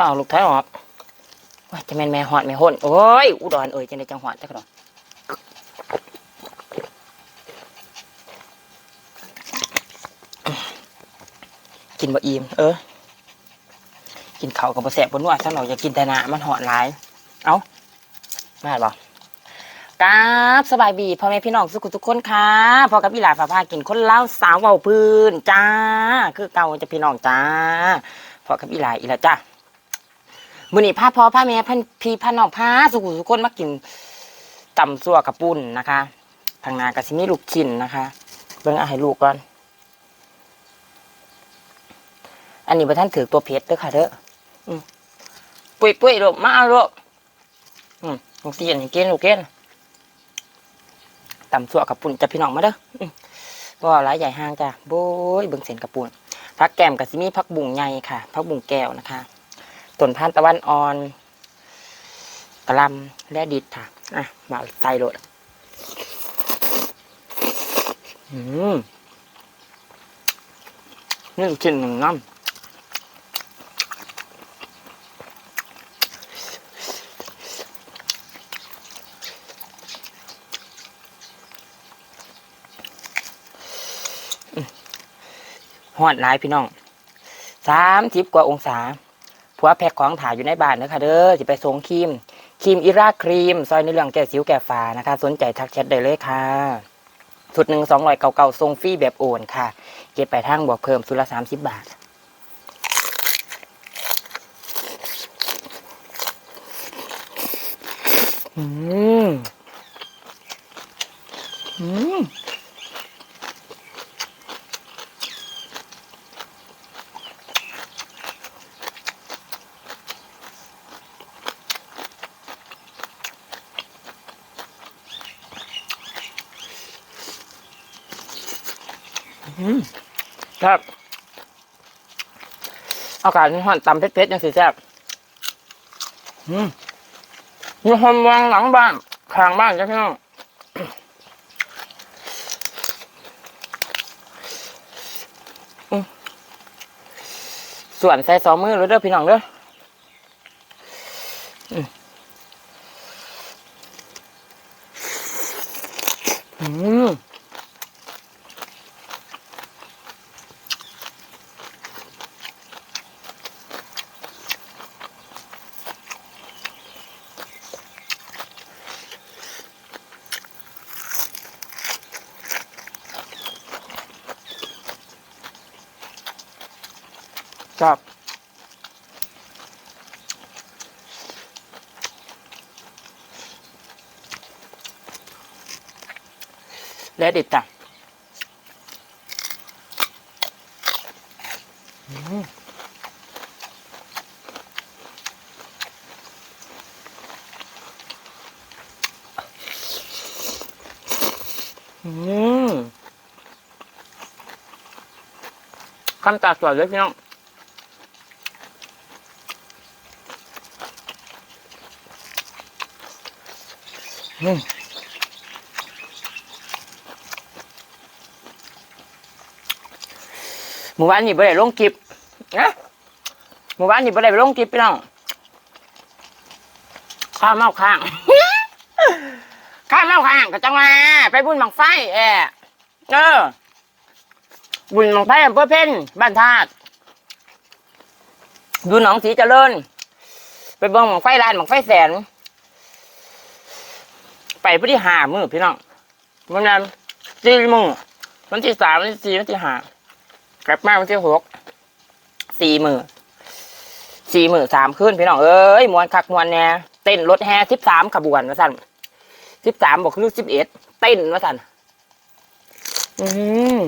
ถ้าเอาลูกท้ายออกว่าจะแม่นแม่หอดแม่ห่นโอ้ยอุดรเอ่ยจะในจังหวัดจักรดอกกินบะอิ่มเออ กินเขากับบะแสบบนนัวถ้าเราอยากกินแต่นามันหอดหลาย เอามาบ่กราบสบายบีพ่อแม่พี่น้องสุขุทุกคนค่ะพอกับพี่หลาฝาพากินคนเล่าวสาวเบาพื้นจ้า คือเก่าจะพี่น้องจ้าพอกับพี่หลาอีกแล้วจ้า มื้อนี้พาพ่อพาแม่พันพี่พันน้องพาสุขุทุกคนมากินตำซั่วกับปุ้นนะคะทางนากะสิมีลูกชิ้นนะคะ เบิ่งเอาให้ลูกก่อน อันนี้บ่ท่านถือตัวเพชรเด้อค่ะเด้ออืมปุ้ยปุ้ยลูกมาเอาลูกอืมลูกเสียนให้กินลูกเกินตำสั่วกับปุ่นจะพี่น้องมาเด้ออืมก็หลายใหญ่ห้างจ้ะโบยเบิ่งเส้นกับปุ่นพักแก้มกับซิมีพักบุ่งใหญ่ค่ะพักบุ่งแก้วนะคะ ต้นพันธุ์ตะวันอ่อนกะหลำและดิดค่ะ อะมาใส่โลดอืมนี่ลูกชิ้นหนึ่งน้ำฮอดหลายพี่น้องสามสิบกว่าองศา ผัวแพ็คของถ่ายอยู่ในบ้านเนอะค่ะเด้อสิไปส่งครีมครีมอิราครีม ซอยในเรื่องแก้สิวแก้ฟ้านะคะ สนใจทักแชทได้เลยค่ะสุดหนึ่งสองร้อยเก่าๆทรงฟรีแบบโอนค่ะ เก็บไปทางบวกเพิ่มสุดละสามสิบบาทอืมอืม ครับอากาศนี่ห่อนต่ำเพชรๆยังสีแซ่บอืมมีคนวางหลังบ้านข้างบ้านจ้ะพี่น้องอืมส่วนใส่สองมือเลยเด้อพี่น้องเด้อ และดิบจ้ะอืมอืมคำตาสวยเลยพี่น้องอืม หมู่บ้านนี่บ่ได้ลงคลิปนะหมู่บ้านนี่บ่ได้ไปลงคลิปพี่น้องข้าวเมาข้างข้าวเมาข้างก็จังมาไปบุญบังไฟแอเออบุญบังไฟอำเภอเพ่นบ้านธาตุดูหนองสีเจริญไปเบิ่งบังไฟลานบังไฟแสน ไปพอดีหามือพี่น้องวันนั้นสี่มือวันที่สามวันที่สี่วันที่ห้า กลับมาวันที่หกสี่หมือสี่หมือสามขึ้นพี่น้องเอ้ยมวนคักมวนแน่เต้นรถแห่สิบสามขบวนวะสันสิบสามบอกคือสิบเอ็ดเต้นวะสันอืม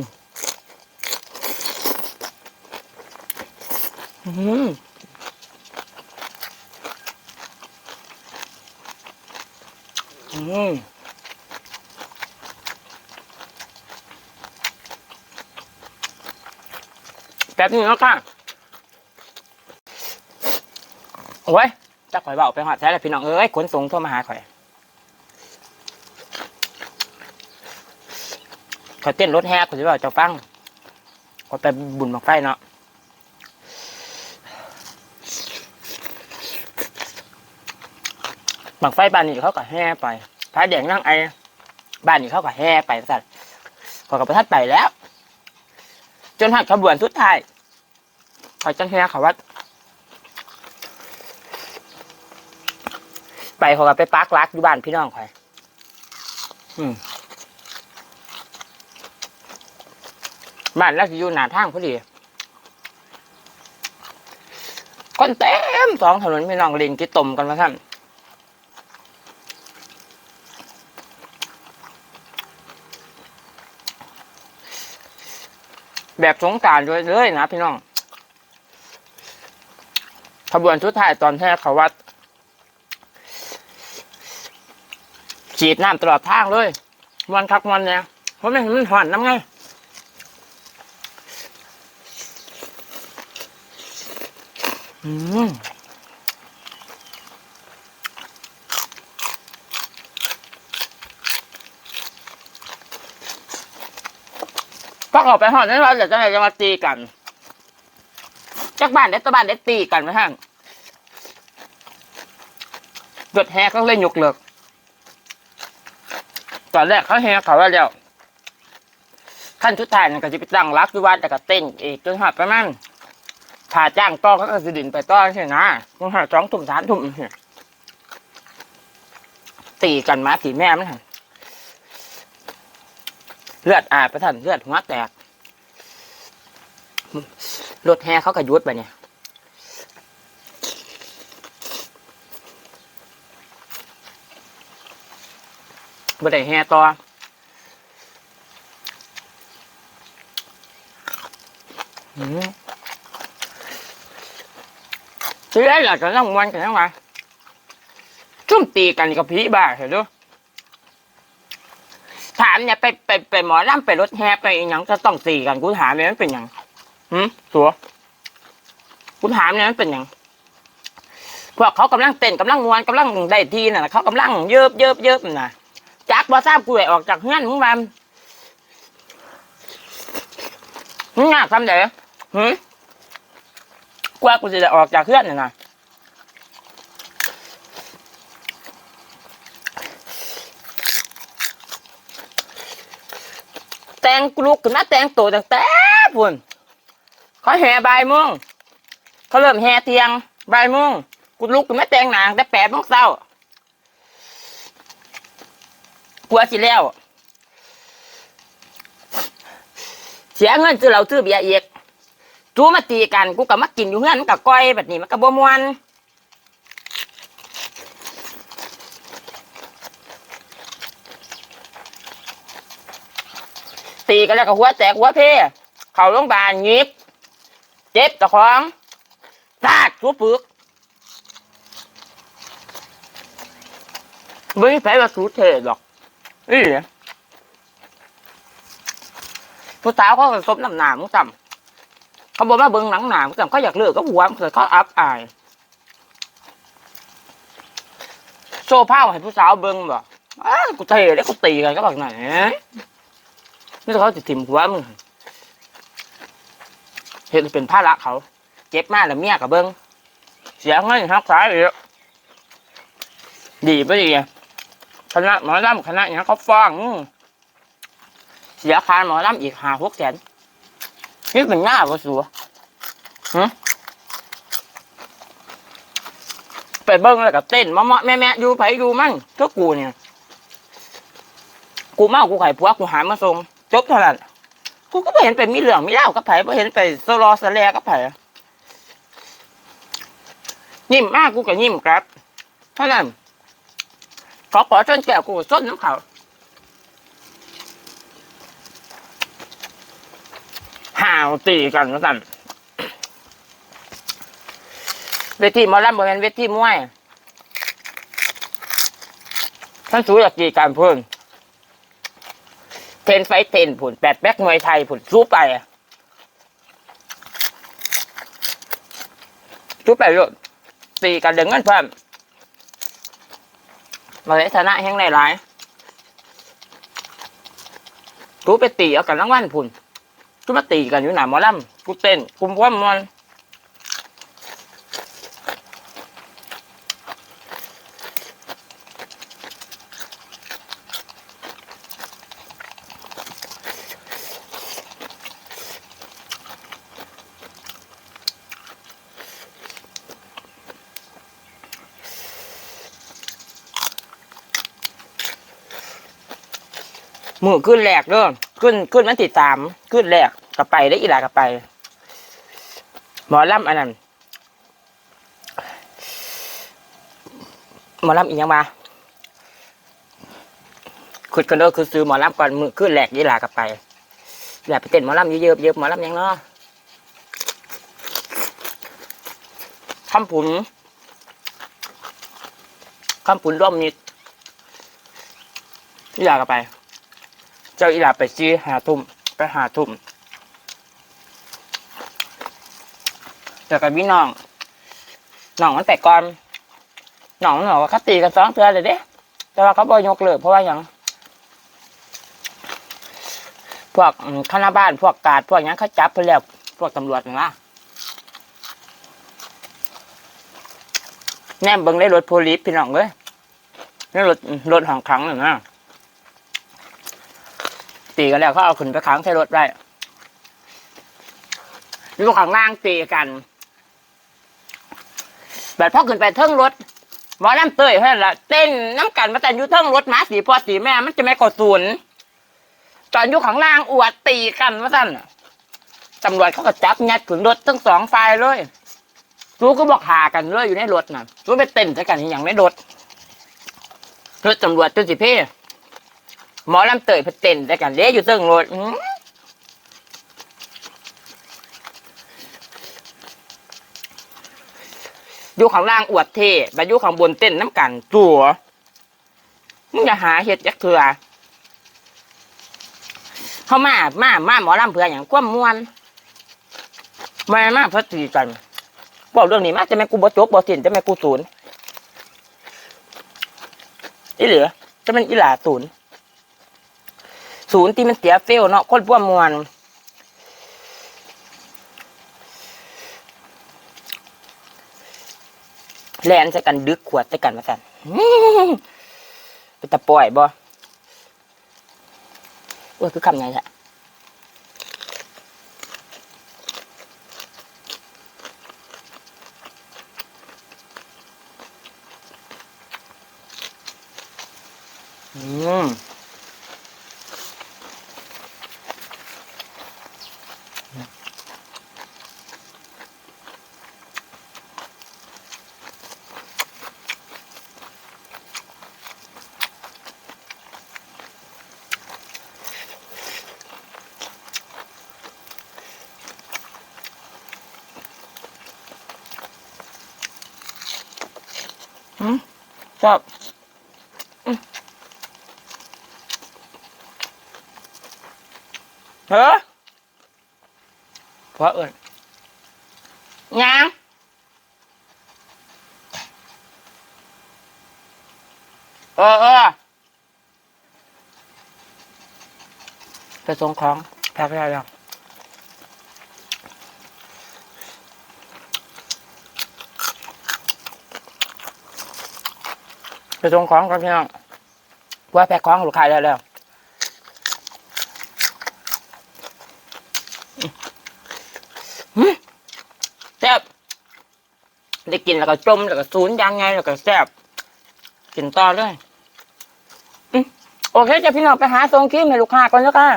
อืมอืม ป๊บนึงแล้วค่ะโอ้ยจะข่อยเบาไปหอดใช้แล้พี่น้องเอ้ยขนส่งโทั่วมาหาข่อยข่อยเต้นรถแฮกข่อยจะบอกเจ้าฟังข่อยไปบุญบังไฟเนาะบางไฟบ้านนี้เขาก็แห่ไปพระแดงนั่งไอบ้านนี้เขาก็แห่ไปสัตว์พอกับประทัดไปแล้ว จนหักขบวนสุดท้ายเขาจังแห่เขาวัดไปเขาก็ไปปักรักอยู่บ้านพี่น้องคอยอืมบ้านรักอยู่หน้าทางพอดีคนเต็มสองถนนพี่น้องเล่นกิตมกันมาท่าน แบบสงการเลยเลยนะพี่น้องขบวนชุดท้ายตอนแท้เขาวัดฉีดน้ำตลอดทางเลย วันคักวันเนี่ยเพราะไม่เห็นมันหอนน้ำไงอืม ออกไปหอนนั้นเราจะจะไหนจะมาตีกันจากบ้านเด็ดตะบ้านเด็ดตีกันไหมฮะเกิดแฮก็เลยยกเลิกตอนแรกเขาแฮเขาว่าแล้วขั้นชุดท้ายนั่นก็จะไปตั้งรักอยู่วัดแต่ก็เต้นอีกจนหอดประมาณถ้าจ้างต่อเขาก็สิดินไปต่อใช่นะจนหอดสองทุ่มสามทุ่มเนี่ยตีกันมาตีแม่มันเลือดอาบไปท่านเลือดหัวแตก รถแฮเขาก็ยุดไปเนี่ยบ่ได้แห่ต่ออืมซื้อได้หลักกันทั้งวันกันทั้งวันจุ่มตีกันกับผีบ้าเห็นดูถามเนี่ยไปไปไปหมอลำไปรถแห่ไปอหยังจะต้องตีกันกูถามเนี่ยมันเป็นหยัง หืมสัวกูถามเนี่ยมันเป็นยังพวกเขากำลังเต้นกำลังมวนกำลังได้ทีน่ะเขากำลังเยิบเยิบเยิบน่ะจักบ่ทราบกูได้ออกจากเฮือนมึงมามึงอยากทำเด้หืมกว่ากูจะออกจากเฮือนน่ะนะแตงกลุกขึ้นมาแต่งตัวตั้งแต่พุ่น เขาแห่บ่ายโมงเขาเริ่มแห่เตียงบ่ายโมงกูลุกขึ้นมาแต่งหนังแต่แปดโมงเช้ากลัวสิแล้ว เสียเงินซื้อเหล้าซื้อเบียร์อีกจูมาตีกันกูก็มากินอยู่เงื่อนมันกับก้อยแบบนี้มันก็บ่มวนตีกันแล้วก็หัวแตกหัวเพเขาโรงพยาบาลยิบ เจ็บตะของซาดทุบปึกไม่ใครว่าสูเทหรอกนี่ผู้สาวเขาก็ซบน้ำหนามึงจำเขาบอกว่าเบิ้งหนังหนามงจำเขาอยากเลิกก็หัวแต่เขาอับอาย โซ่ผ้าให้ผู้สาวเบิ้งบ่อ้ากูเทแล้วกูตีกันก็แบบไหนนี่เขาจะถิ่มหัวมึง เห็นเป็นผ้าละเขา เจ็บมากแล้วเมียกับเบิ้งเสียเงินหักสายอีกดีไปดีคณะหมอลำคณะอย่างนี้เขาฟ้องเสียคาหมอลำอีกหาหกแสนนี่เป็นหน้าก็สัวฮะไปเบิ้งแล้วก็เต้นมาเมะแม่แม่อยู่ไผอยู่มั่งก็กูเนี่ย กูเมากูไข่ผัวกูหามาส่งจบเท่านั้น กูก็ไม่เห็นเป็นมีเหลืองมีเล่ากับไผไม่เห็นไปสลอสแลกับไผยิ้มมากกูก็ยิ้มครับเท่านั้นขอขอชนแก้วกูส้นน้ำเขาห่าวตีกันแล้วกันเวทีมอลำบริเวณเวทีมวยท่านสูอยากกีการเพิ่นเทนไฟเทนผุนแปดแป๊กมวยไทยผุนสู้ไปสู้ไปเลยตีกันเดึงเงินเพิ่มมาเลยชนะแห้งหลายๆกูไปตีเอากันรางวัลพุ่นกูมาตีกันอยู่หนาหมอลำกูเต้นกูว่ามัน มือขึ้นแรกเด้อขึ้นขึ้นมันติดตาม ขึ้นแรกก็ไปได้อีหลาก็ไป หมอลำอันนั้นหมอลำอีกยังมาขุดกันเด้อคือซื้อหมอลำก่อนมือขึ้นแรกอีหลาก็ไปอยากไปเต้นหมอลำเยอะๆเยอะหมอลำยังเนาะคำผุนคำผุนร่วมมิตรอีหลาก็ไป เจ้าอีหลาไปซีหาทุ่มไปหาทุ่มแต่กับพี่น้องน้องมันแต่ก่อนน้องมันบอกว่าเขาตีกันสองเทือเลยเด้ แต่ว่าเขาบอยยกเลิกเพราะว่าอย่างพวกคณะบ้านพวกกาดพวกหยังเขาจับไปแล้วพวกตำรวจนั่นล่ะแนมเบิ่งได้รถโพลิสพี่น้องเว้ยนี่รถรถของครั้งหนึ่งนะ ตีกันแล้วเขาเอาขึ้นไปขังใส่รถได้ลูกข้างล่างตีกันแบบพ่อขึ้นไปเทิงรถหมอน้ำเตยเพื่อนละเต้นน้ำกันมาแต่อยู่เทิงรถหมาสีพ่อสีแม่มันจะไม่กดศูนย์ตอนอยู่ข้างล่างอวดตีกันว่าสั่นตำรวจเขาก็จับยัดขึ้นรถทั้งสองฝ่ายเลยรู้ก็บอกหากันเลยอยู่ในรถน่ะรู้ไปเต้นใส่กันอย่างไม่รถรถตำรวจจนสิเพ่ หมอลำเตยเพนเต้นแต่กันเด้อยู่เซึ่งรถอื้ออยู่ข้างล่างอวดเท่มาอยู่ข้างบนเต้นน้ำกันจัวมึงจะหาเห็ดจักเถื่อเขามา มา มาหมอลำเพื่ออย่างความมวนมามาเพื่อตีกันบอกเรื่องนี้มาจะแม่กูบ่จบบ่สิ้นจะแม่กูศูนย์อีเหลือจะเป็นอีหลาศูนย์ ศูนย์ที่มันเสียเฟลเนาะคนพวมวลแลนใส่กันดึกขวดใส่กันมาสั่นเป็นตะปล่อยบ่ว่าคือคำไงฮะ ชอบอืมเฮ้อเพราะเอิญยังเออเออไปส่งของพักได้แล้ ไปส่งของกันพี่น้องว่าแพ็คของลูกค้าได้แล้วแซ่บได้กินแล้วก็จมแล้วก็สูนยังไงแล้วก็แซ่บกินต่อเลยอืมโอเคจะพี่น้องไปหาทรงครีมให้ลูกค้าก่อนแล้วกัน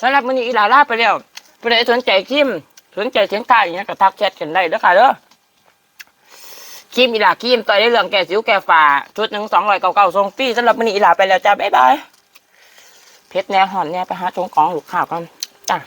สำหรับมื้อนี้อีหลาลาไปแล้วผู้ใดสนใจครีมสนใจสินค้าอย่างเงี้ก็ทักแชทกันได้เด้อค่ะเด้อ ครีมอีหลาครีมต่อยได้เรื่องแก่สิวแก่ฝ่าชุดหนึ่งสองร้อยเก้าเก้าทรงฟรีสำหรับมินีอีหลาไปแล้วจ้าบ๊ายบายเพชรแน่หอนแน่ไปหาชงของลูกข้าวกันจ้า